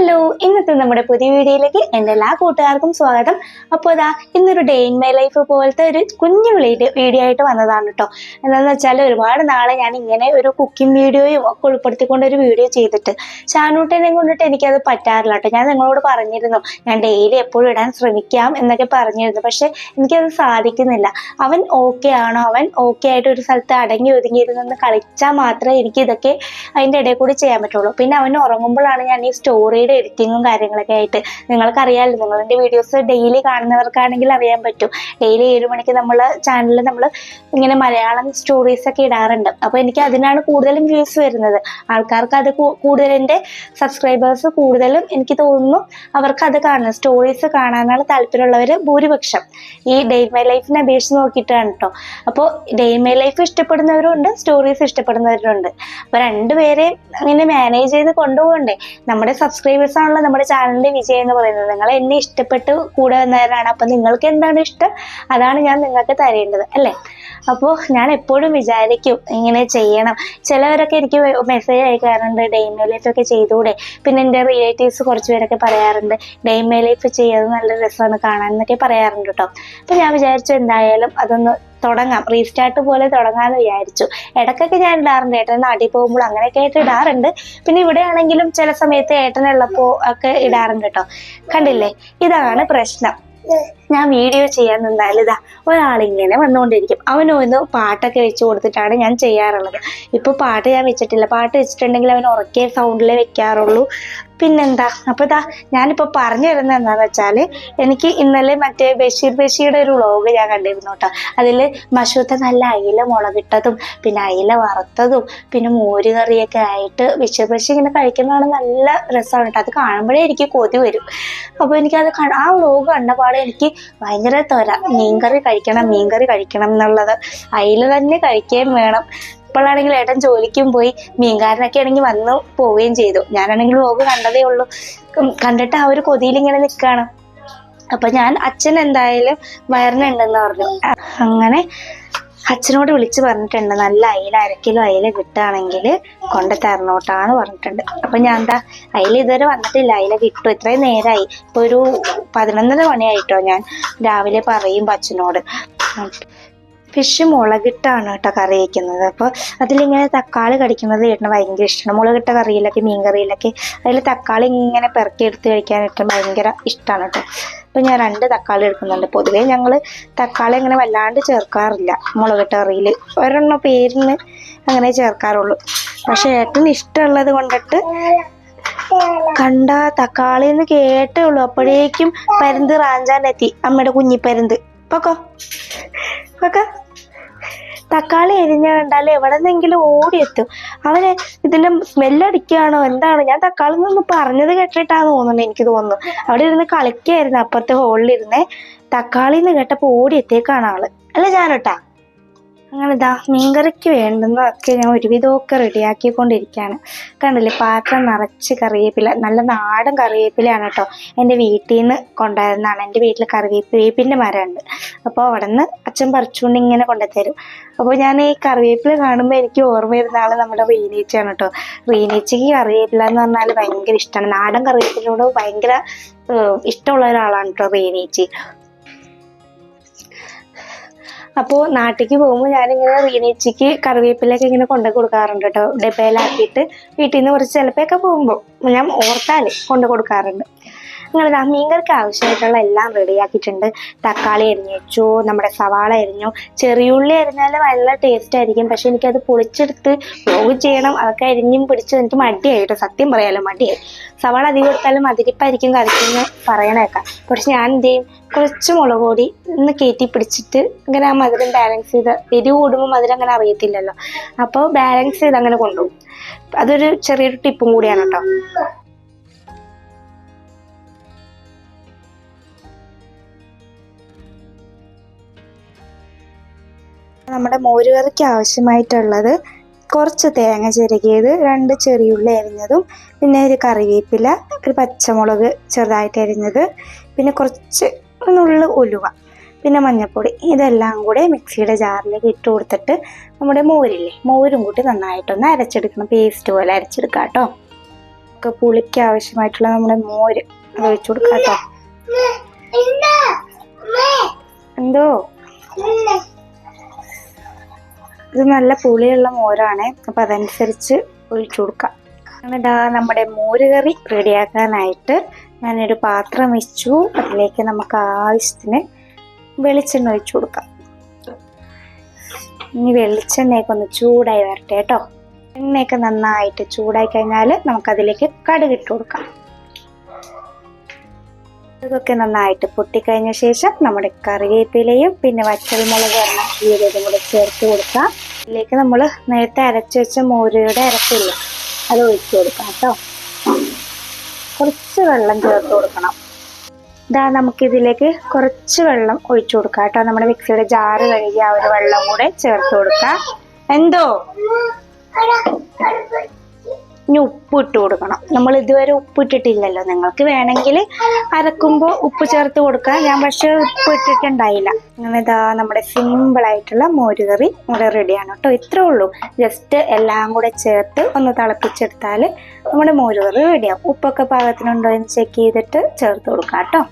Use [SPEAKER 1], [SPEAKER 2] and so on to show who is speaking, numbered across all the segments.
[SPEAKER 1] Hello ഇന്നത്തെ നമ്മുടെ പുതിയ വീഡിയോയിലേക്ക് എന്റെ എല്ലാ കൂട്ടുകാർക്കും സ്വാഗതം. അപ്പോൾ ഇതാ ഇന്നൊരു ഡേ ഇൻ മൈ ലൈഫ് പോലത്തെ ഒരു കുഞ്ഞു വീഡിയോ വീഡിയോ ആയിട്ട് വന്നതാണ് കേട്ടോ എന്താണെന്ന് വെച്ചാൽ ഒരുപാട് നാളെ ഞാൻ ഇങ്ങനെ ഒരു കുക്കിംഗ് വീഡിയോയും ഒക്കെ ഉൾപ്പെടുത്തിക്കൊണ്ട് ഒരു വീഡിയോ ചെയ്തിട്ട് ഷാനൂട്ടനെ കൊണ്ടിട്ട് എനിക്കത് പറ്റാറില്ല കേട്ടോ ഞാൻ നിങ്ങളോട് പറഞ്ഞിരുന്നു ഞാൻ ഡെയിലി എപ്പോഴും ഇടാൻ ശ്രമിക്കാം എന്നൊക്കെ പറഞ്ഞിരുന്നു. പക്ഷെ എനിക്കത് സാധിക്കുന്നില്ല. അവൻ ഓക്കെ ആണോ? അവൻ ഓക്കെ ആയിട്ട് ഒരു സ്ഥലത്ത് അടങ്ങി ഒതുങ്ങിയിരുന്നെന്ന് കളിച്ചാൽ മാത്രമേ എനിക്ക് ഇതൊക്കെ അതിന്റെ ഇടയിൽ കൂടി ചെയ്യാൻ പറ്റുള്ളൂ. പിന്നെ അവൻ ഉറങ്ങുമ്പോഴാണ് ഞാൻ ഈ സ്റ്റോറിയുടെ എഡിറ്റിങ്ങും കാര്യങ്ങളൊക്കെ ആയിട്ട് നിങ്ങൾക്കറിയാമല്ലോ നിങ്ങളെന്റെ വീഡിയോസ് ഡെയിലി കാണുന്നവർക്കാണെങ്കിൽ അറിയാൻ പറ്റും. ഡെയിലി ഏഴ് മണിക്ക് നമ്മൾ ചാനലിൽ നമ്മൾ ഇങ്ങനെ മലയാളം സ്റ്റോറീസ് ഒക്കെ ഇടാറുണ്ട്. അപ്പോൾ എനിക്ക് അതിനാണ് കൂടുതലും വ്യൂസ് വരുന്നത്. ആൾക്കാർക്ക് അത് കൂടുതൽ എന്റെ സബ്സ്ക്രൈബേഴ്സ് കൂടുതലും എനിക്ക് തോന്നുന്നു അവർക്ക് അത് കാണുന്നത്. സ്റ്റോറീസ് കാണാനാണ് താല്പര്യമുള്ളവർ ഭൂരിപക്ഷം. ഈ ഡേ മൈ ലൈഫിനെ അപേക്ഷിച്ച് നോക്കിയിട്ടാണ് കേട്ടോ അപ്പോൾ ഡേ മൈ ലൈഫ് ഇഷ്ടപ്പെടുന്നവരുണ്ട് സ്റ്റോറീസ് ഇഷ്ടപ്പെടുന്നവരുണ്ട്. അപ്പോൾ രണ്ടുപേരെയും അങ്ങനെ മാനേജ് ചെയ്ത് കൊണ്ടുപോകണ്ടേ? നമ്മുടെ സബ്സ്ക്രൈബേഴ്സ് ആണല്ലോ നമ്മുടെ ചാനലിന്റെ വിജയം എന്ന് പറയുന്നത്. നിങ്ങൾ എന്നെ ഇഷ്ടപ്പെട്ട് കൂടെ വന്നവരാണ്. അപ്പം നിങ്ങൾക്ക് എന്താണ് ഇഷ്ടം? അതാണ് ഞാൻ നിങ്ങൾക്ക് തരേണ്ടത് അല്ലേ? അപ്പോൾ ഞാൻ എപ്പോഴും വിചാരിക്കും ഇങ്ങനെ ചെയ്യണം. ചിലവരൊക്കെ എനിക്ക് മെസ്സേജ് അയക്കാറുണ്ട് ഡെയിമേ ലൈഫ് ഒക്കെ ചെയ്തുകൂടെ? പിന്നെ എന്റെ റിലേറ്റീവ്സ് കുറച്ച് പേരൊക്കെ പറയാറുണ്ട് ഡെയിമേ ലൈഫ് ചെയ്യുന്നത് നല്ല രസമാണ് കാണാൻ എന്നൊക്കെ പറയാറുണ്ട് കേട്ടോ. അപ്പം ഞാൻ വിചാരിച്ചു എന്തായാലും അതൊന്ന് തുടങ്ങാം. റീസ്റ്റാർട്ട് പോലെ തുടങ്ങാമെന്ന് വിചാരിച്ചു. ഇടയ്ക്കൊക്കെ ഞാൻ ഇടാറുണ്ട്. ഏട്ടൻ നാട്ടിൽ പോകുമ്പോൾ അങ്ങനെയൊക്കെ ആയിട്ട് ഇടാറുണ്ട്. പിന്നെ ഇവിടെ ആണെങ്കിലും ചില സമയത്ത് ഏട്ടനുള്ളപ്പോൾ ഒക്കെ ഇടാറുണ്ട് കേട്ടോ. കണ്ടില്ലേ? ഇതാണ് പ്രശ്നം. ഞാൻ വീഡിയോ ചെയ്യാൻ നിന്നാൽ ഇതാ ഒരാളിങ്ങനെ വന്നുകൊണ്ടിരിക്കും. അവനൊന്ന് പാട്ടൊക്കെ വെച്ച് കൊടുത്തിട്ടാണ് ഞാൻ ചെയ്യാറുള്ളത്. ഇപ്പോൾ പാട്ട് ഞാൻ വെച്ചിട്ടില്ല. പാട്ട് വെച്ചിട്ടുണ്ടെങ്കിൽ അവൻ ഉറക്കിയ സൗണ്ടിലേ വെക്കാറുള്ളൂ. പിന്നെന്താ? അപ്പോൾ ഇതാ ഞാനിപ്പോൾ പറഞ്ഞു തരുന്നത് എന്താണെന്ന് വെച്ചാൽ എനിക്ക് ഇന്നലെ മറ്റേ ബഷീർ ബഷീയുടെ ഒരു വ്ളോഗ് ഞാൻ കണ്ടിരുന്നു കേട്ടോ അതിൽ മഷൂത്തെ നല്ല അയില മുളകിട്ടതും പിന്നെ അയില വറുത്തതും പിന്നെ മോര് കറിയൊക്കെ ആയിട്ട് ബഷീർ ബഷീർ ഇങ്ങനെ കഴിക്കുന്നതാണ് നല്ല രസമാണ് കേട്ടോ അത് കാണുമ്പോഴേ എനിക്ക് കൊതി വരും. അപ്പോൾ എനിക്കത് ആ വ്ളോഗ് കണ്ടപാടെ എനിക്ക് ഭയങ്കര തൊര മീൻകറി കഴിക്കണം മീൻകറി കഴിക്കണം എന്നുള്ളത്. അയില തന്നെ കഴിക്കുകയും വേണം. ഇപ്പോഴാണെങ്കിൽ ഏട്ടൻ ജോലിക്കും പോയി മീൻകാരനൊക്കെ ആണെങ്കിൽ വന്ന് പോവുകയും ചെയ്തു. ഞാനാണെങ്കിൽ ലോക കണ്ടതേ ഉള്ളൂ. കണ്ടിട്ട് ആ ഒരു കൊതിയിൽ ഇങ്ങനെ നിൽക്കുകയാണ്. അപ്പൊ ഞാൻ അച്ഛൻ എന്തായാലും വയറിനുണ്ടെന്ന് പറഞ്ഞു. അങ്ങനെ അച്ഛനോട് വിളിച്ച് പറഞ്ഞിട്ടുണ്ട് നല്ല അയില അരക്കിലോ കിലോ അയില കിട്ടുകയാണെങ്കിൽ കൊണ്ട് തരണോട്ടാന്ന് പറഞ്ഞിട്ടുണ്ട്. അപ്പൊ ഞാൻ എന്താ അയില ഇതുവരെ വന്നിട്ടില്ല അയില കിട്ടും. ഇത്രയും നേരമായി. ഇപ്പൊ ഒരു പതിനൊന്നര മണിയായിട്ടോ ഞാൻ രാവിലെ പറയും അച്ഛനോട്. ഫിഷ് മുളകിട്ടാണ് കേട്ടോ കറി വയ്ക്കുന്നത് അപ്പോൾ അതിലിങ്ങനെ തക്കാളി കടിക്കുന്നത് ചേട്ടന് ഭയങ്കര ഇഷ്ടമാണ് മുളകിട്ട കറിയിലൊക്കെ മീൻ കറിയിലൊക്കെ അതിൽ തക്കാളി ഇങ്ങനെ പെറുക്കി എടുത്ത് ഏറ്റവും ഭയങ്കര ഇഷ്ടമാണ് കേട്ടോ. അപ്പോൾ ഞാൻ രണ്ട് തക്കാളി എടുക്കുന്നുണ്ട്. പൊതുവേ ഞങ്ങൾ തക്കാളി അങ്ങനെ വല്ലാണ്ട് ചേർക്കാറില്ല മുളകിട്ട കറിയിൽ. ഒരെണ്ണം പേരിന് അങ്ങനെ ചേർക്കാറുള്ളൂ. പക്ഷേ ഏട്ടന് ഇഷ്ടമുള്ളത് കൊണ്ടിട്ട് കണ്ട തക്കാളി എന്ന് കേട്ടേ ഉള്ളൂ. അപ്പോഴേക്കും പരുന്ത് റാഞ്ചാനെത്തി അമ്മയുടെ കുഞ്ഞിപ്പരുന്ത്. പൊക്കോ? പൊക്കോ? തക്കാളി എരിഞ്ഞ കണ്ടാൽ എവിടെ നിന്നെങ്കിലും ഓടിയെത്തും. അവന് ഇതിന്റെ സ്മെല്ലടിക്കുകയാണോ? എന്താണ്? ഞാൻ തക്കാളി നിന്ന് പറഞ്ഞത് കേട്ടിട്ടാന്ന് തോന്നുന്നു എനിക്ക് തോന്നുന്നു. അവിടെ ഇരുന്ന് കളിക്കുകയായിരുന്നു അപ്പുറത്തെ ഹോളിലിരുന്നേ തക്കാളി എന്ന് കേട്ടപ്പോൾ ഓടിയെത്തേക്കാണ് ആൾ. അല്ല ജാനോട്ടാ? ദാ മീൻകറിക്ക് വേണ്ടുന്നതൊക്കെ ഞാൻ ഒരുവിധമൊക്കെ റെഡിയാക്കിക്കൊണ്ടിരിക്കുകയാണ്. കണ്ടില്ലേ പാത്രം നിറച്ച് കറിവേപ്പില നല്ല നാടൻ കറിവേപ്പിലയാണ് കേട്ടോ എന്റെ വീട്ടിൽ നിന്ന് കൊണ്ടുവരുന്നതാണ്. എന്റെ വീട്ടിൽ കറിവേപ്പ് വേപ്പിന്റെ മരമുണ്ട്. അപ്പോൾ അവിടെ നിന്ന് അച്ഛൻ പറിച്ചുകൊണ്ട് ഇങ്ങനെ കൊണ്ടുതരും. അപ്പോൾ ഞാൻ ഈ കറിവേപ്പില കാണുമ്പോൾ എനിക്ക് ഓർമ്മ വരുന്ന ആൾ നമ്മുടെ റീനേച്ചിയാണ് കേട്ടോ. റീനേച്ചയ്ക്ക് കറിവേപ്പില എന്ന് പറഞ്ഞാൽ ഭയങ്കര ഇഷ്ടമാണ്. നാടൻ കറിവേപ്പിലയോട് ഭയങ്കര ഇഷ്ടമുള്ള ഒരാളാണ് കേട്ടോ റീനേച്ചി. അപ്പോൾ നാട്ടിലേക്ക് പോകുമ്പോൾ ഞാനിങ്ങനെ റീനേച്ചിക്ക് കറിവേപ്പിലൊക്കെ ഇങ്ങനെ കൊണ്ടു കൊടുക്കാറുണ്ട് കേട്ടോ. ഡബയിലാക്കിയിട്ട് വീട്ടിൽ നിന്ന് കുറച്ച് ചിലപ്പോഴൊക്കെ പോകുമ്പോൾ ഞാൻ ഓർത്താൽ കൊണ്ടു കൊടുക്കാറുണ്ട്. അങ്ങനെ ദാ മീൻകറിക്ക് ആവശ്യമായിട്ടുള്ള എല്ലാം റെഡിയാക്കിയിട്ടുണ്ട് തക്കാളി അരിഞ്ഞു നമ്മുടെ സവാള അരിഞ്ഞു. ചെറിയുള്ളി അരിഞ്ഞാൽ നല്ല ടേസ്റ്റ് ആയിരിക്കും. പക്ഷെ എനിക്കത് പൊളിച്ചെടുത്ത് വ്ലോഗ് ചെയ്യണം. അതൊക്കെ അരിഞ്ഞും പിടിച്ച് എനിക്ക് മടിയായി കേട്ടോ സത്യം പറയാലോ മടിയായി. സവാള അധികം എടുത്താലും മതിരിപ്പായിരിക്കും കറിക്കെന്ന് പറയണേക്കാം. പക്ഷെ ഞാൻ എന്ത് ചെയ്യും? കുറച്ച് മുളക് പൊടി ഒന്ന് കയറ്റി പിടിച്ചിട്ട് ഇങ്ങനെ ആ മധുരം ബാലൻസ് ചെയ്ത് എരിവ് കൂടുമ്പോൾ മധുരം അങ്ങനെ അറിയത്തില്ലല്ലോ. അപ്പോൾ ബാലൻസ് ചെയ്ത് അങ്ങനെ കൊണ്ടുപോകും. അതൊരു ചെറിയൊരു ടിപ്പും കൂടിയാണ് കേട്ടോ നമ്മുടെ മോരുകറിക്ക് ആവശ്യമായിട്ടുള്ളത് കുറച്ച് തേങ്ങ ചിരകിയത് രണ്ട് ചെറിയുള്ളി അരിഞ്ഞതും പിന്നെ ഒരു കറിവേപ്പില ഒരു പച്ചമുളക് ചെറുതായിട്ട് അരിഞ്ഞത് പിന്നെ കുറച്ച് നുള്ള ഉലുവ പിന്നെ മഞ്ഞൾപ്പൊടി. ഇതെല്ലാം കൂടെ മിക്സിയുടെ ജാറിലേക്ക് ഇട്ട് കൊടുത്തിട്ട് നമ്മുടെ മോരില്ലേ മോരും കൂട്ടി നന്നായിട്ടൊന്ന് അരച്ചെടുക്കണം. പേസ്റ്റ് പോലെ അരച്ചെടുക്കാം കേട്ടോ. നമുക്ക് പുളിക്ക് ആവശ്യമായിട്ടുള്ള നമ്മുടെ മോര്. അത് ഒഴിച്ചു കൊടുക്കാം കേട്ടോ. എന്തോ? ഇത് നല്ല പുളിയുള്ള മോരാണ്. അപ്പൊ അതനുസരിച്ച് ഒഴിച്ചു കൊടുക്കാം. ദാ നമ്മുടെ മോര് കറി റെഡിയാക്കാനായിട്ട് ഞാനൊരു പാത്രം വെച്ചു. അതിലേക്ക് നമുക്ക് ആവശ്യത്തിന് വെളിച്ചെണ്ണ ഒഴിച്ചു കൊടുക്കാം. ഇനി വെളിച്ചെണ്ണയൊക്കെ ഒന്ന് ചൂടായി വരട്ടെ കേട്ടോ. എണ്ണയൊക്കെ നന്നായിട്ട് ചൂടായി കഴിഞ്ഞാൽ നമുക്കതിലേക്ക് കടുക് ഇട്ട് കൊടുക്കാം. ഇതൊക്കെ നന്നായിട്ട് പൊട്ടിക്കഴിഞ്ഞ ശേഷം നമ്മുടെ കറിവേപ്പിലയും പിന്നെ വച്ചൽമുളക് എണ്ണ ജീരകം കൂടെ ചേർത്ത് കൊടുക്കാം. ഇതിലേക്ക് നമ്മൾ നേരത്തെ അരച്ചു വെച്ച മോരയുടെ അരച്ചില്ല അത് ഒഴിച്ചു കൊടുക്കാം കേട്ടോ. കുറച്ച് വെള്ളം ചേർത്ത് കൊടുക്കണം. ഇതാ നമുക്കിതിലേക്ക് കുറച്ച് വെള്ളം ഒഴിച്ചു കൊടുക്കാം കേട്ടോ. നമ്മുടെ മിക്സിയുടെ ജാറ് കഴുകി ആ ഒരു വെള്ളം കൂടെ ചേർത്ത് കൊടുക്കാം. എന്തോ? ഇനി ഉപ്പ് ഇട്ട് കൊടുക്കണം. നമ്മൾ ഇതുവരെ ഉപ്പ് ഇട്ടിട്ടില്ലല്ലോ നിങ്ങൾക്ക് വേണമെങ്കിൽ അരക്കുമ്പോൾ ഉപ്പ് ചേർത്ത് കൊടുക്കാം. ഞാൻ പക്ഷേ ഉപ്പ് ഇട്ടിട്ടുണ്ടായില്ല അങ്ങനെ ഇതാ നമ്മുടെ സിമ്പിൾ ആയിട്ടുള്ള മോരുകറി ഇവിടെ റെഡിയാണ് കേട്ടോ. ഇത്രേ ഉള്ളൂ. ജസ്റ്റ് എല്ലാം കൂടെ ചേർത്ത് ഒന്ന് തിളപ്പിച്ചെടുത്താൽ നമ്മുടെ മോരുകറി റെഡിയാവും ഉപ്പൊക്കെ പാകത്തിനുണ്ടോ എന്ന് ചെക്ക് ചെയ്തിട്ട് ചേർത്ത് കൊടുക്കാം കേട്ടോ.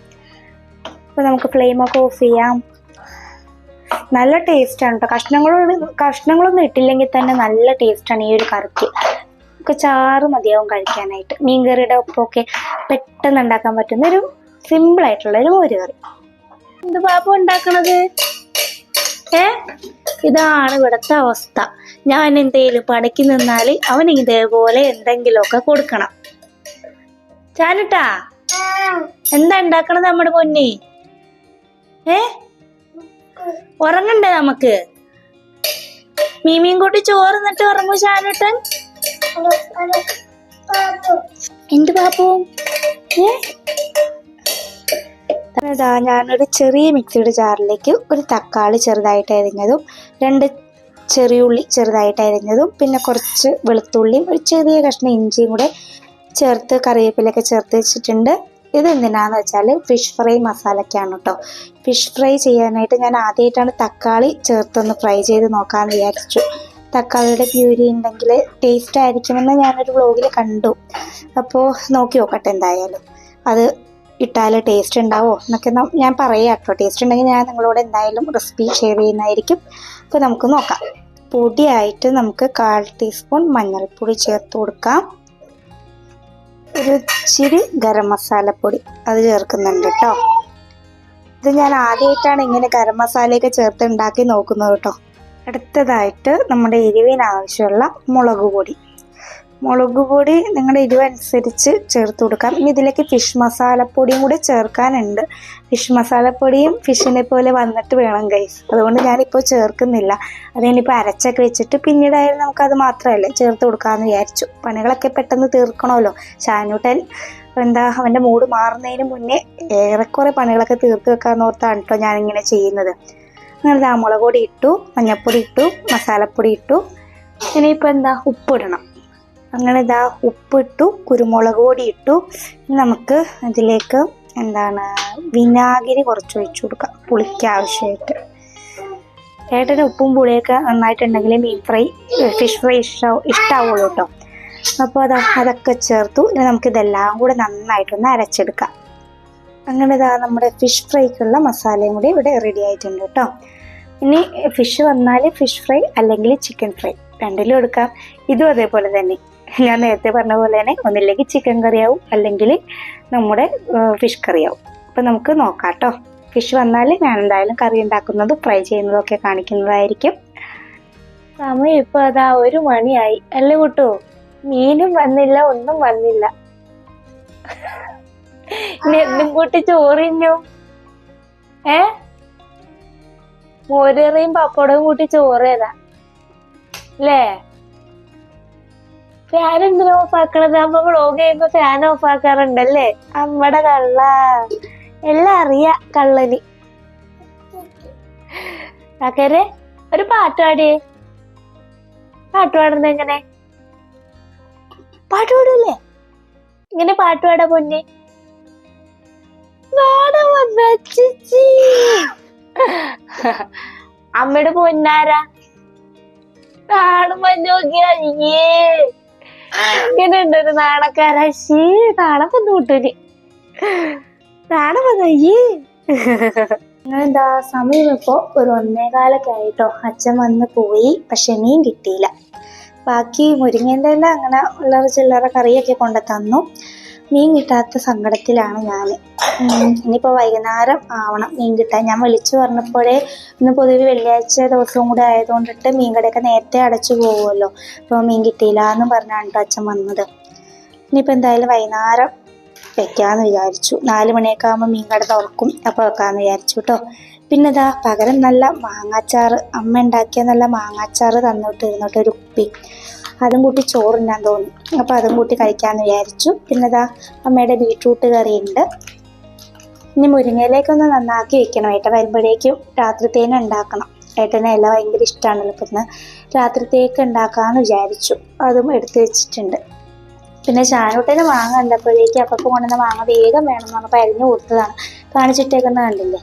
[SPEAKER 1] അപ്പോൾ നമുക്ക് ഫ്ലെയിമൊക്കെ ഓഫ് ചെയ്യാം. നല്ല ടേസ്റ്റാണ് കേട്ടോ. കഷ്ണങ്ങളോട് കഷ്ണങ്ങളൊന്നും ഇട്ടില്ലെങ്കിൽ തന്നെ നല്ല ടേസ്റ്റാണ് ഈ ഒരു കറിക്ക്. ഒക്കെ ചാറ് മതിയാവും കഴിക്കാനായിട്ട്. മീൻകറിയുടെ ഒപ്പമൊക്കെ പെട്ടെന്ന് ഉണ്ടാക്കാൻ പറ്റുന്ന ഒരു സിമ്പിൾ ആയിട്ടുള്ള ഒരു മോര് കറി. എന്ത് പാപ്പം ഉണ്ടാക്കണത്? ഏ? ഇതാണ് ഇവിടുത്തെ അവസ്ഥ. ഞാൻ എന്തേലും പണിക്ക് നിന്നാൽ അവന് ഇതേപോലെ എന്തെങ്കിലുമൊക്കെ കൊടുക്കണം. ചാനുട്ടാ എന്താ ഉണ്ടാക്കണത് നമ്മുടെ പൊന്നി? ഏ? ഉറങ്ങണ്ടേ നമുക്ക്? മീമീൻ കൂട്ടി ചോറ് എന്നിട്ട് ഉറങ്ങൂ ചാനുട്ടൻ എന്ത് പാപ്പു? ഞാനൊരു ചെറിയ മിക്സിയുടെ ജാറിലേക്ക് ഒരു തക്കാളി ചെറുതായിട്ട് അരിഞ്ഞതും രണ്ട് ചെറിയുള്ളി ചെറുതായിട്ട് അരിഞ്ഞതും പിന്നെ കുറച്ച് വെളുത്തുള്ളിയും ഒരു ചെറിയ കഷ്ണം ഇഞ്ചിയും കൂടെ ചേർത്ത് കറിവേപ്പിലൊക്കെ ചേർത്ത് വെച്ചിട്ടുണ്ട്. ഇത് എന്തിനാന്ന് വെച്ചാൽ ഫിഷ് ഫ്രൈ മസാലയ്ക്കാണ് കേട്ടോ ഫിഷ് ഫ്രൈ ചെയ്യാനായിട്ട് ഞാൻ ആദ്യമായിട്ടാണ് തക്കാളി ചേർത്തൊന്ന് ഫ്രൈ ചെയ്ത് നോക്കാമെന്ന് വിചാരിച്ചു. തക്കാളിയുടെ പ്യൂരി ഉണ്ടെങ്കിൽ ടേസ്റ്റ് ആയിരിക്കുമെന്ന് ഞാനൊരു വ്ളോഗിൽ കണ്ടു. അപ്പോൾ നോക്കി നോക്കട്ടെ എന്തായാലും. അത് ഇട്ടാൽ ടേസ്റ്റ് ഉണ്ടാവോ എന്നൊക്കെ ഞാൻ പറയാം കേട്ടോ. ടേസ്റ്റ് ഉണ്ടെങ്കിൽ ഞാൻ നിങ്ങളോട് എന്തായാലും റെസിപ്പി ഷെയർ ചെയ്യുന്നതായിരിക്കും. അപ്പോൾ നമുക്ക് നോക്കാം. പൊടിയായിട്ട് നമുക്ക് കാൽ ടീസ്പൂൺ മഞ്ഞൾപ്പൊടി ചേർത്ത് കൊടുക്കാം. ഒരു ഇച്ചിരി ഗരം മസാലപ്പൊടി അത് ചേർക്കുന്നുണ്ട് കേട്ടോ. ഇത് ഞാൻ ആദ്യമായിട്ടാണ് ഇങ്ങനെ ഗരം മസാലയൊക്കെ ചേർത്ത് ഉണ്ടാക്കി നോക്കുന്നത് കേട്ടോ. അടുത്തതായിട്ട് നമ്മുടെ എരിവിന് ആവശ്യമുള്ള മുളക് പൊടി. മുളക് പൊടി നിങ്ങളുടെ എരിവ് അനുസരിച്ച് ചേർത്ത് കൊടുക്കാം. ഇനി ഇതിലേക്ക് ഫിഷ് മസാലപ്പൊടിയും കൂടി ചേർക്കാനുണ്ട്. ഫിഷ് മസാലപ്പൊടിയും ഫിഷിനെ പോലെ വന്നിട്ട് വേണം ഗൈസ് അതുകൊണ്ട് ഞാനിപ്പോൾ ചേർക്കുന്നില്ല. അതിനിപ്പോൾ അരച്ചൊക്കെ വെച്ചിട്ട് പിന്നീടായാലും നമുക്കത് മാത്രമല്ലേ ചേർത്ത് കൊടുക്കാമെന്ന് വിചാരിച്ചു. പണികളൊക്കെ പെട്ടെന്ന് തീർക്കണമല്ലോ. ഷാനൂട്ടൻ എന്താ അവന്റെ മൂഡ് മാറുന്നതിന് മുന്നേ ഏറെക്കുറെ പണികളൊക്കെ തീർത്ത് വെക്കാമെന്ന് ഓർത്താണ് കേട്ടോ ഞാനിങ്ങനെ ചെയ്യുന്നത്. അങ്ങനെ ദാ മുളക് പൊടി ഇട്ടു മഞ്ഞൾപ്പൊടി ഇട്ടു മസാലപ്പൊടി ഇട്ടു. ഇനിയിപ്പോൾ എന്താ ഉപ്പിടണം. അങ്ങനെ ഇതാ ഉപ്പിട്ടു കുരുമുളക് പൊടി ഇട്ടു നമുക്ക് ഇതിലേക്ക് എന്താണ് വിനാഗിരി കുറച്ച് ഒഴിച്ചു കൊടുക്കാം പുളിക്ക് ആവശ്യമായിട്ട്. ഏട്ടന് ഉപ്പും പുളിയൊക്കെ നന്നായിട്ടുണ്ടെങ്കിൽ മീൻ ഫ്രൈ ഫിഷ് ഫ്രൈ ഇഷ്ടം ഇഷ്ടാവുള്ളൂ കേട്ടോ. അപ്പോൾ അതാ അതൊക്കെ ചേർത്തു. ഇനി നമുക്ക് ഇതെല്ലാം കൂടെ നന്നായിട്ടൊന്ന് അരച്ചെടുക്കാം. അങ്ങനെ ഇതാ നമ്മുടെ ഫിഷ് ഫ്രൈക്കുള്ള മസാലയും കൂടി ഇവിടെ റെഡി ആയിട്ടുണ്ട് കേട്ടോ ഇനി ഫിഷ് വന്നാൽ ഫിഷ് ഫ്രൈ അല്ലെങ്കിൽ ചിക്കൻ ഫ്രൈ രണ്ടിലും എടുക്കാം. ഇതും അതേപോലെ തന്നെ. ഞാൻ നേരത്തെ പറഞ്ഞ പോലെ തന്നെ ഒന്നില്ലെങ്കിൽ ചിക്കൻ കറിയാവും അല്ലെങ്കിൽ നമ്മുടെ ഫിഷ് കറിയാവും അപ്പം നമുക്ക് നോക്കാം കേട്ടോ ഫിഷ് വന്നാൽ ഞാൻ എന്തായാലും കറി ഉണ്ടാക്കുന്നതും ഫ്രൈ ചെയ്യുന്നതും ഒക്കെ കാണിക്കുന്നതായിരിക്കും. സമയം ഇപ്പോൾ അതാ ഒരു മണിയായി. അല്ലേ കൂട്ടോ? മീനും വന്നില്ല ഒന്നും വന്നില്ല. ഇനി എന്തും കൂട്ടി ചോറിഞ്ഞു. ഏ? മോരേറിയും പപ്പടവും കൂട്ടി ചോറ് ഏതാ അല്ലേ ഫാൻ എന്തിനാ ഓഫ് ആക്കണത് അമ്മ വ്ളോഗ് ചെയ്യുമ്പോ ഫാൻ ഓഫ് ആക്കാറുണ്ടല്ലേ അമ്മടെ കള്ള. എല്ലാം അറിയാ കള്ളന്. കാക്കരെ ഒരു പാട്ട് പാടിയേ പാട്ട് പാടുന്നത് എങ്ങനെ? പാട്ട് പാടൂലേ ഇങ്ങനെ പാട്ട് പാടാ പൊന്നെ. അമ്മയുടെ പൊന്നാരാ? വന്ന് നോക്കിയാ ഇങ്ങനെ ഉണ്ടൊരു നാണക്കാരാ നാണക്കാര ശീ നാണം വന്നു കൂട്ടൂര് നാണം വന്നയ്യേ എന്താ സമയം ഇപ്പോ ഒരു ഒന്നേകാലൊക്കെ ആയിട്ടോ. അച്ഛൻ വന്ന് പോയി പക്ഷെ മീൻ കിട്ടിയില്ല. ബാക്കി മുരിങ്ങേന്റെ എല്ലാം അങ്ങനെ ഉള്ളറ ചില്ലറ കറിയൊക്കെ കൊണ്ട് തന്നു മീൻ കിട്ടാത്ത സങ്കടത്തിലാണ് ഞാൻ ഇനിയിപ്പോൾ വൈകുന്നേരം ആവണം മീൻ കിട്ടാൻ. ഞാൻ വിളിച്ചു പറഞ്ഞപ്പോഴേ ഇന്ന് പൊതുവെ വെള്ളിയാഴ്ച ദിവസവും കൂടെ ആയതുകൊണ്ടിട്ട് മീൻ കടയൊക്കെ നേരത്തെ അടച്ചു പോകുമല്ലോ. അപ്പോൾ മീൻ കിട്ടിയില്ല എന്ന് പറഞ്ഞാണ് കേട്ടോ അച്ഛൻ വന്നത്. ഇനിയിപ്പോൾ എന്തായാലും വൈകുന്നേരം വെക്കാമെന്ന് വിചാരിച്ചു. നാല് മണിയൊക്കെ ആകുമ്പോൾ മീൻ കട തുറക്കും. അപ്പോൾ വെക്കാമെന്ന് വിചാരിച്ചു കേട്ടോ പിന്നെ ഇതാ പകരം നല്ല മാങ്ങാച്ചാറ്. അമ്മ ഉണ്ടാക്കിയ നല്ല മാങ്ങാച്ചാറ് തന്നോട്ട് കേട്ടോ ഒരു കുപ്പി അതും കൂട്ടി ചോറുണ്ടാൻ തോന്നി. അപ്പോൾ അതും കൂട്ടി കഴിക്കാമെന്ന് വിചാരിച്ചു. പിന്നെ ഇതാ അമ്മയുടെ ബീട്രൂട്ട് കറിയുണ്ട്. ഇനി മുരിങ്ങയിലേക്കൊന്ന് നന്നാക്കി വെക്കണം. ഏട്ടൻ വരുമ്പോഴേക്കും രാത്രിത്തേന് ഉണ്ടാക്കണം. ഏട്ടനെ എല്ലാം ഭയങ്കര ഇഷ്ടമാണല്ലോ ഇപ്പം ഇന്ന് രാത്രിത്തേക്ക് ഉണ്ടാക്കാമെന്ന് വിചാരിച്ചു. അതും എടുത്തു വെച്ചിട്ടുണ്ട്. പിന്നെ ഷാനൂട്ടനെ മാങ്ങ കണ്ടപ്പോഴേക്കും അപ്പം കൊണ്ടുവന്ന മാങ്ങ വേഗം വേണം എന്ന് പറഞ്ഞപ്പോൾ അരിഞ്ഞു കൊടുത്തതാണ്. കാണിച്ചിട്ടേക്കുന്ന കണ്ടില്ലേ?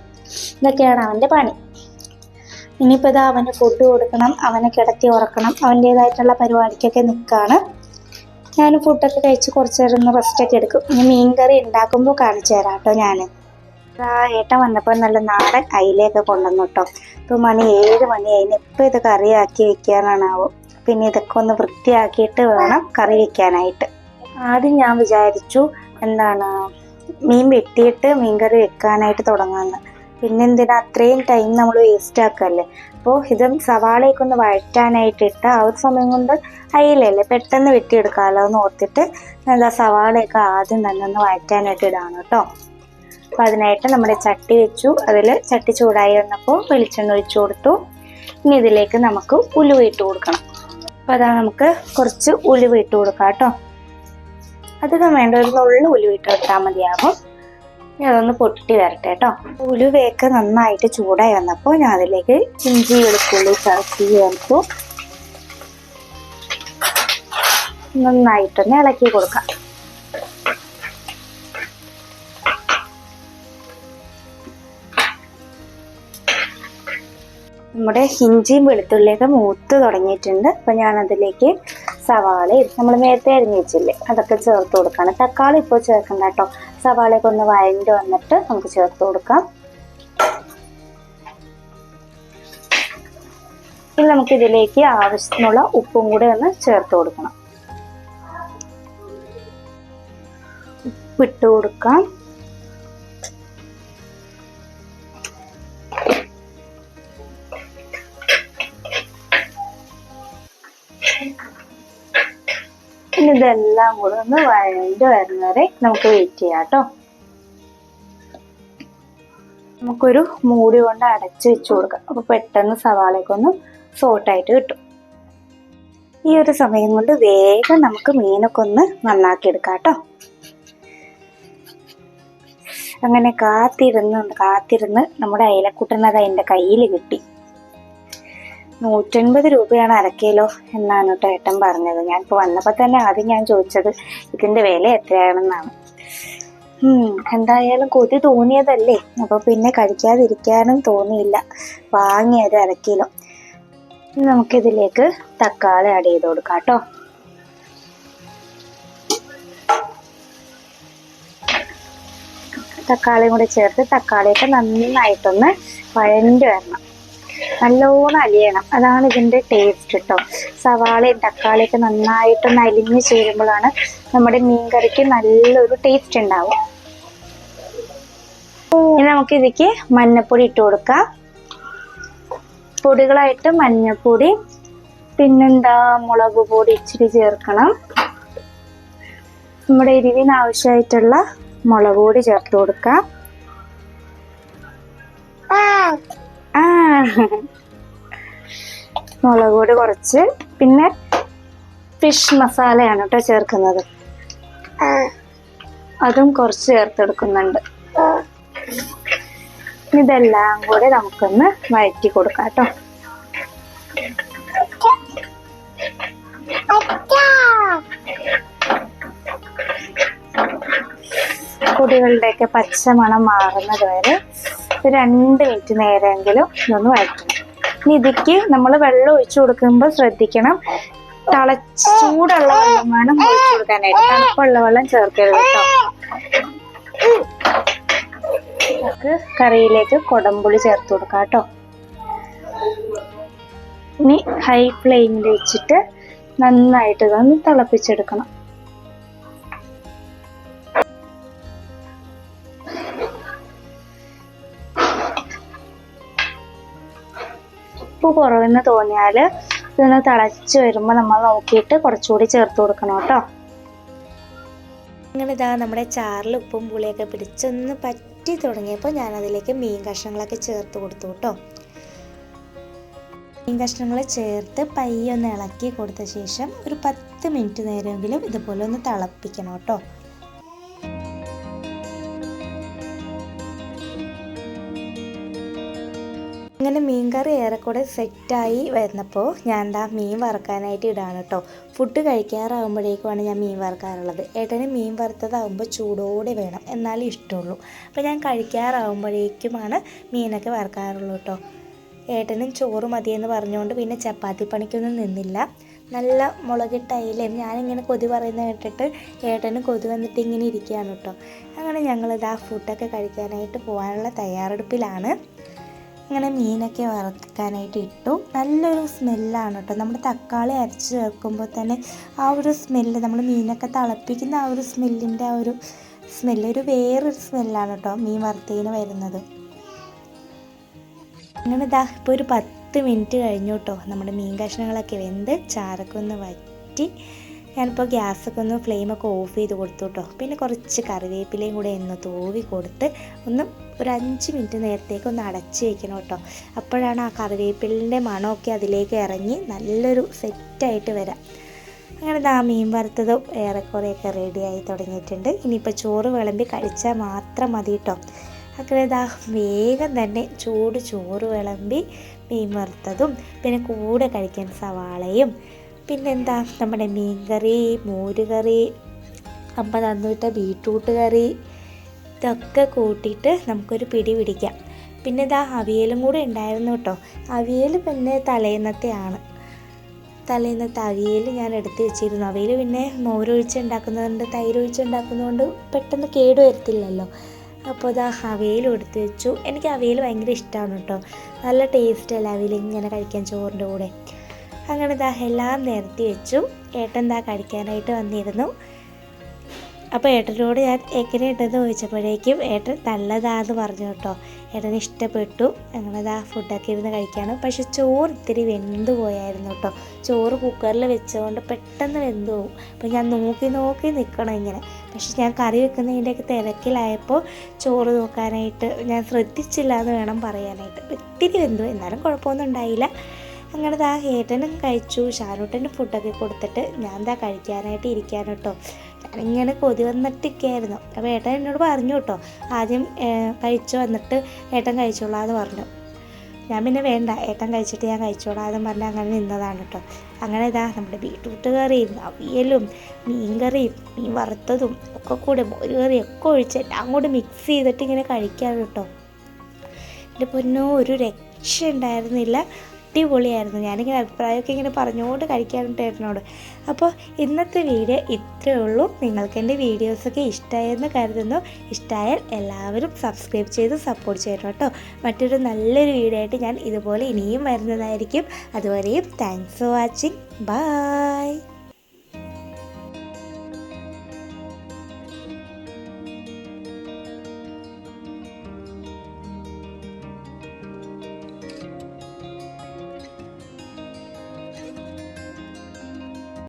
[SPEAKER 1] ഇതൊക്കെയാണ് അവന്റെ പണി. ഇനിയിപ്പോൾ ഇതാ അവന് ഫുഡ് കൊടുക്കണം അവനെ കിടത്തി ഉറക്കണം അവന്റേതായിട്ടുള്ള പരിപാടിക്കൊക്കെ നിൽക്കുകയാണ് ഞാൻ ഫുഡൊക്കെ കഴിച്ച് കുറച്ച് നേരം ഒന്ന് റെസ്റ്റൊക്കെ എടുക്കും. ഇനി മീൻ കറി ഉണ്ടാക്കുമ്പോൾ കാണിച്ചു തരാം കേട്ടോ ഞാൻ ആ ഏട്ടൻ വന്നപ്പോൾ നല്ല നാടൻ അയിലയൊക്കെ കൊണ്ടുവന്നു കേട്ടോ. ഇപ്പോൾ മണി ഏഴ് മണിയായി ഇപ്പോൾ ഇത് കറിയാക്കി വെക്കാനാണാവും. പിന്നെ ഇതൊക്കെ ഒന്ന് വൃത്തിയാക്കിയിട്ട് വേണം കറി വെക്കാനായിട്ട്. ആദ്യം ഞാൻ വിചാരിച്ചു എന്താണ് മീൻ വെട്ടിയിട്ട് മീൻകറി വെക്കാനായിട്ട് തുടങ്ങാമെന്ന് പിന്നെ എന്തിനാ അത്രയും ടൈം നമ്മൾ വേസ്റ്റ് ആക്കല്ലേ? അപ്പോൾ ഇതും സവാളയൊക്കെ ഒന്ന് വഴറ്റാനായിട്ട് ഇട്ട് ആ ഒരു സമയം കൊണ്ട് അയിലല്ലേ പെട്ടെന്ന് വെട്ടിയെടുക്കാമല്ലോ എന്ന് ഓർത്തിട്ട് എന്താ സവാളയൊക്കെ ആദ്യം തന്നെ ഒന്ന് വഴറ്റാനായിട്ട് ഇടാണ് കേട്ടോ. അപ്പം അതിനായിട്ട് നമ്മുടെ ചട്ടി വെച്ചു. അതിൽ ചട്ടി ചൂടായി വന്നപ്പോൾ വെളിച്ചെണ്ണ ഒഴിച്ചു കൊടുത്തു. ഇനി ഇതിലേക്ക് നമുക്ക് ഉലുവ ഇട്ട് കൊടുക്കണം. അപ്പോൾ അതാ നമുക്ക് കുറച്ച് ഉലുവ ഇട്ട് കൊടുക്കാം കേട്ടോ. അധികം വേണ്ട ഒരു നുള്ളു ഉലുവ ഇട്ട് കൊടുത്താൽ മതിയാകും. ഇനി അതൊന്ന് പൊട്ടി വരട്ടെ കേട്ടോ ഉലുവയൊക്കെ നന്നായിട്ട് ചൂടായി വന്നപ്പോൾ ഞാൻ അതിലേക്ക് ഇഞ്ചി വെളുത്തുള്ളി ചതച്ച് ചേർത്തു. നന്നായിട്ടൊന്ന് ഇളക്കി കൊടുക്കാം. നമ്മുടെ ഇഞ്ചിയും വെളുത്തുള്ളിയൊക്കെ മൂത്ത് തുടങ്ങിയിട്ടുണ്ട്. അപ്പം ഞാൻ അതിലേക്ക് സവാളയും നമ്മൾ നേരത്തെ അരിഞ്ഞു വെച്ചില്ലേ അതൊക്കെ ചേർത്ത് കൊടുക്കാണ്. തക്കാളി ഇപ്പോൾ ചേർക്കണ്ട കേട്ടോ സവാളയൊക്കെ ഒന്ന് വഴണ്ട് വന്നിട്ട് നമുക്ക് ചേർത്ത് കൊടുക്കാം. ഇനി നമുക്ക് ഇതിലേക്ക് ആവശ്യത്തിനുള്ള ഉപ്പും കൂടെ ഒന്ന് ചേർത്ത് കൊടുക്കണം. ഉപ്പിട്ട് കൊടുക്കാം. ഇതെല്ലാം കൂടെ ഒന്ന് വഴണ്ട് വരുന്നവരെ നമുക്ക് വെയിറ്റ് ചെയ്യാം കേട്ടോ. നമുക്കൊരു മൂടി കൊണ്ട് അടച്ച് വെച്ച് കൊടുക്കാം. അപ്പൊ പെട്ടെന്ന് സവാളയൊക്കെ ഒന്ന് സോട്ടായിട്ട് കിട്ടും. ഈ ഒരു സമയം കൊണ്ട് വേഗം നമുക്ക് മീനൊക്കെ ഒന്ന് നന്നാക്കി എടുക്കാം കേട്ടോ. അങ്ങനെ കാത്തിരുന്ന് കാത്തിരുന്ന് നമ്മുടെ അയലക്കുട്ടനത് അതിന്റെ കയ്യിൽ കിട്ടി. നൂറ്റൻപത് രൂപയാണ് അരക്കിലോ എന്നാണ് കേട്ടോ ഏട്ടൻ പറഞ്ഞത്. ഞാൻ ഇപ്പോൾ വന്നപ്പോൾ തന്നെ ആദ്യം ഞാൻ ചോദിച്ചത് ഇതിന്റെ വില എത്രയാണെന്നാണ്. എന്തായാലും കൊതി തോന്നിയതല്ലേ? അപ്പോൾ പിന്നെ കഴിക്കാതിരിക്കാനും തോന്നിയില്ല. വാങ്ങിയത് അരക്കിലോ ഇനി നമുക്കിതിലേക്ക് തക്കാളി ആഡ് ചെയ്ത് കൊടുക്കാം കേട്ടോ. തക്കാളിയും കൂടെ ചേർത്ത് തക്കാളിയൊക്കെ നന്നായിട്ടൊന്ന് വഴണ്ടി വരണം. നല്ലോണം അലിയണം അതാണ് ഇതിന്റെ ടേസ്റ്റ് കേട്ടോ സവാളയും തക്കാളിയൊക്കെ നന്നായിട്ടൊന്ന് അലിഞ്ഞ് ചേരുമ്പോഴാണ് നമ്മുടെ മീൻ കറിക്ക് നല്ലൊരു ടേസ്റ്റ് ഉണ്ടാവും ഇനി നമുക്ക് ഇതിക്ക് മഞ്ഞപ്പൊടി ഇട്ട് കൊടുക്കാം. പൊടികളായിട്ട് മഞ്ഞപ്പൊടി പിന്നെന്താ മുളക് പൊടി ഇച്ചിരി ചേർക്കണം. നമ്മുടെ എരിവിന് ആവശ്യമായിട്ടുള്ള മുളക് പൊടി ചേർത്ത് കൊടുക്കാം. മുളക് പൊടി കുറച്ച്. പിന്നെ ഫിഷ് മസാലയാണ് കേട്ടോ ചേർക്കുന്നത്. അതും കുറച്ച് ചേർത്തെടുക്കുന്നുണ്ട്. ഇതെല്ലാം കൂടെ നമുക്കൊന്ന് വഴറ്റി കൊടുക്കാം കേട്ടോ പൊടികളുടെയൊക്കെ പച്ചമണം മാറുന്നത് വരെ രണ്ട് മിനിറ്റ് നേരമെങ്കിലും ഇതൊന്ന് വഴറ്റണം ഇനി ഇതിക്ക് നമ്മൾ വെള്ളം ഒഴിച്ചു കൊടുക്കുമ്പോൾ ശ്രദ്ധിക്കണം. തള ചൂടുള്ള വെള്ളം വേണം ഒഴിച്ചു കൊടുക്കാനായിട്ട്. തണുപ്പുള്ള വെള്ളം ചേർക്കരുത് കേട്ടോ കറിയിലേക്ക് കൊടമ്പുളി ചേർത്ത് കൊടുക്കാം കേട്ടോ ഇനി ഹൈ ഫ്ലെയിമിൽ വെച്ചിട്ട് നന്നായിട്ട് ഇതൊന്ന് തിളപ്പിച്ചെടുക്കണം. ഉപ്പ് കുറവെന്ന് തോന്നിയാൽ ഇതൊന്ന് തിളച്ച് വരുമ്പോൾ നമ്മൾ നോക്കിയിട്ട് കുറച്ചുകൂടി ചേർത്ത് കൊടുക്കണം കേട്ടോ.
[SPEAKER 2] അങ്ങനെ ഇതാ നമ്മുടെ ചാറിൽ ഉപ്പും പുളിയൊക്കെ പിടിച്ചൊന്ന് പറ്റി തുടങ്ങിയപ്പോൾ ഞാനതിലേക്ക് മീൻ കഷ്ണങ്ങളൊക്കെ ചേർത്ത് കൊടുത്തു കേട്ടോ. മീൻ കഷ്ണങ്ങൾ ചേർത്ത് പയ്യൊന്ന് ഇളക്കി കൊടുത്ത ശേഷം ഒരു പത്ത് മിനിറ്റ് നേരമെങ്കിലും ഇതുപോലെ ഒന്ന് തിളപ്പിക്കണം കേട്ടോ. അങ്ങനെ മീൻകറി ഏറെക്കൂടെ സെറ്റായി വരുന്നപ്പോൾ ഞാൻ എന്താ മീൻ വറുക്കാനായിട്ട് ഇടാണ് കേട്ടോ ഫുഡ് കഴിക്കാറാകുമ്പോഴേക്കുമാണ് ഞാൻ മീൻ വറുക്കാറുള്ളത്. ഏട്ടന് മീൻ വറുത്തതാകുമ്പോൾ ചൂടോടെ വേണം. എന്നാലേ ഇഷ്ടമുള്ളൂ അപ്പോൾ ഞാൻ കഴിക്കാറാകുമ്പോഴേക്കുമാണ് മീനൊക്കെ വറുക്കാറുള്ളൂ കേട്ടോ ഏട്ടനും ചോറ് മതിയെന്ന് പറഞ്ഞുകൊണ്ട് പിന്നെ ചപ്പാത്തി പണിക്കൊന്നും നിന്നില്ല. നല്ല മുളകിട്ട അയിലയും ഞാനിങ്ങനെ കൊതി പറയുന്നത് കേട്ടിട്ട് ഏട്ടന് കൊതി വന്നിട്ട് ഇങ്ങനെ ഇരിക്കുകയാണ് കേട്ടോ അങ്ങനെ ഞങ്ങളിത് ആ ഫുഡൊക്കെ കഴിക്കാനായിട്ട് പോകാനുള്ള തയ്യാറെടുപ്പിലാണ്. അങ്ങനെ മീനൊക്കെ വറക്കാനായിട്ട് ഇട്ടു. നല്ലൊരു സ്മെല്ലാണ് കേട്ടോ നമ്മൾ തക്കാളി അരച്ച് ചേർക്കുമ്പോൾ തന്നെ ആ ഒരു സ്മെല്ല് നമ്മൾ മീനൊക്കെ തിളപ്പിക്കുന്ന ആ ഒരു സ്മെല്ലിന്റെ ആ ഒരു സ്മെല്ല് ഒരു വേറൊരു സ്മെല്ലാണ് കേട്ടോ മീൻ വറുത്തതിന് വരുന്നത്. അങ്ങനെ ഇതാ ഇപ്പോൾ ഒരു പത്ത് മിനിറ്റ് കഴിഞ്ഞു കേട്ടോ നമ്മുടെ മീൻ കഷ്ണങ്ങളൊക്കെ വെന്ത് ചാറൊക്കെ ഒന്ന് വറ്റി ഞാനിപ്പോൾ ഗ്യാസൊക്കെ ഒന്ന് ഫ്ലെയിമൊക്കെ ഓഫ് ചെയ്ത് കൊടുത്തു കേട്ടോ. പിന്നെ കുറച്ച് കറിവേപ്പിലയും കൂടെ ഒന്ന് തൂവി കൊടുത്ത് ഒന്ന് ഒരു അഞ്ച് മിനിറ്റ് നേരത്തേക്ക് ഒന്ന് അടച്ച് വയ്ക്കണം കേട്ടോ. അപ്പോഴാണ് ആ കറിവേപ്പിലിന്റെ മണമൊക്കെ അതിലേക്ക് ഇറങ്ങി നല്ലൊരു സെറ്റായിട്ട് വരാം. അങ്ങനെ ദാ മീൻ വറുത്തതും ഏറെക്കുറെയൊക്കെ റെഡിയായി തുടങ്ങിയിട്ടുണ്ട്. ഇനിയിപ്പോൾ ചോറ് വിളമ്പി കഴിച്ചാൽ മാത്രം മതി കേട്ടോ. അങ്ങനെ ഇതാ വേഗം തന്നെ ചൂട് ചോറ് വിളമ്പി മീൻ വറുത്തതും പിന്നെ കൂടെ കഴിക്കാൻ സവാളയും പിന്നെന്താ? നമ്മുടെ മീൻ കറി മോര് കറി അമ്മ തന്നുവിട്ട ബീട്രൂട്ട് കറി ഇതൊക്കെ കൂട്ടിയിട്ട് നമുക്കൊരു പിടി പിടിക്കാം. പിന്നെ ഇതാ അവിയലും കൂടെ ഉണ്ടായിരുന്നു കേട്ടോ. അവിയൽ പിന്നെ തലേന്നത്തെയാണ് തലേന്നത്തെ അവിയൽ ഞാൻ എടുത്ത് വെച്ചിരുന്നു. അവിയൽ പിന്നെ മോരൊഴിച്ച് ഉണ്ടാക്കുന്നതുകൊണ്ട് തൈരൊഴിച്ച് ഉണ്ടാക്കുന്നതുകൊണ്ട് പെട്ടെന്ന് കേട് വരത്തില്ലല്ലോ. അപ്പോൾ ഇതാ അവിയലും എടുത്തു വെച്ചു. എനിക്ക് അവിയൽ ഭയങ്കര ഇഷ്ടമാണ് കേട്ടോ. നല്ല ടേസ്റ്റ് അല്ല അവിയൽ ഇങ്ങനെ കഴിക്കാൻ ചോറിന്റെ കൂടെ? അങ്ങനെ ഇതാ എല്ലാം നിരത്തി വെച്ചു. ഏട്ടൻ ദാ കഴിക്കാനായിട്ട് വന്നിരുന്നു. അപ്പോൾ ഏട്ടനോട് ഞാൻ എങ്ങനെ ഉണ്ടെന്ന് ചോദിച്ചപ്പോഴേക്കും ഏട്ടൻ നല്ലതാന്ന് പറഞ്ഞു കേട്ടോ. ഏട്ടന് ഇഷ്ടപ്പെട്ടു. ഞങ്ങളിതാ ഫുഡൊക്കെ ഇരുന്ന് കഴിക്കാണ്. പക്ഷെ ചോറ് ഇത്തിരി വെന്ത് പോയായിരുന്നു കേട്ടോ. ചോറ് കുക്കറിൽ വെച്ചുകൊണ്ട് പെട്ടെന്ന് വെന്ത് പോകും അപ്പോൾ ഞാൻ നോക്കി നോക്കി നിൽക്കണം ഇങ്ങനെ. പക്ഷെ ഞാൻ കറി വെക്കുന്നതിന്റെയൊക്കെ തിരക്കിലായപ്പോൾ ചോറ് നോക്കാനായിട്ട് ഞാൻ ശ്രദ്ധിച്ചില്ല എന്ന് വേണം പറയാനായിട്ട്. ഇത്തിരി വെന്തു. എന്നാലും കുഴപ്പമൊന്നും ഉണ്ടായില്ല. അങ്ങനെ ദാ ഏട്ടനും കഴിച്ചു. ഷാനൂട്ടന്റെ ഫുഡൊക്കെ കൊടുത്തിട്ട് ഞാൻ ദാ കഴിക്കാനായിട്ട് ഇരിക്കാൻ കേട്ടോ. ഞാനിങ്ങനെ കൊതി വന്നിട്ടിരിക്കുകയായിരുന്നു അപ്പോൾ ഏട്ടൻ എന്നോട് പറഞ്ഞു കേട്ടോ. ആദ്യം കഴിച്ചു വന്നിട്ട് ഏട്ടൻ കഴിച്ചോളാം എന്ന് പറഞ്ഞു. ഞാൻ പിന്നെ വേണ്ട ഏട്ടൻ കഴിച്ചിട്ട് ഞാൻ കഴിച്ചോളാം എന്ന് പറഞ്ഞ് അങ്ങനെ നിന്നതാണ് കേട്ടോ. അങ്ങനെ ഇതാ നമ്മുടെ ബീട്രൂട്ട് കറിയും അവിയലും മീൻ കറിയും മീൻ വറുത്തതും ഒക്കെ കൂടെ മോര് കറി ഒക്കെ ഒഴിച്ച് എല്ലാം കൂടെ മിക്സ് ചെയ്തിട്ട് ഇങ്ങനെ കഴിക്കാറ് കേട്ടോ. എന്റെ പൊന്നോ ഒരു രക്ഷ ഉണ്ടായിരുന്നില്ല അടിപൊളിയായിരുന്നു. ഞാനിങ്ങനെ അഭിപ്രായമൊക്കെ ഇങ്ങനെ പറഞ്ഞുകൊണ്ട് കഴിക്കാറുണ്ട് അപ്പോൾ ഇന്നത്തെ വീഡിയോ ഇത്രയേ ഉള്ളൂ. നിങ്ങൾക്ക് എന്റെ വീഡിയോസൊക്കെ ഇഷ്ടമായെന്ന് കരുതുന്നു. ഇഷ്ടമായാൽ എല്ലാവരും സബ്സ്ക്രൈബ് ചെയ്ത് സപ്പോർട്ട് ചെയ്യണം കേട്ടോ. മറ്റൊരു നല്ലൊരു വീഡിയോ ആയിട്ട് ഞാൻ ഇതുപോലെ ഇനിയും വരുന്നതായിരിക്കും. അതുവരെയും താങ്ക്സ് ഫോർ വാച്ചിങ് ബൈ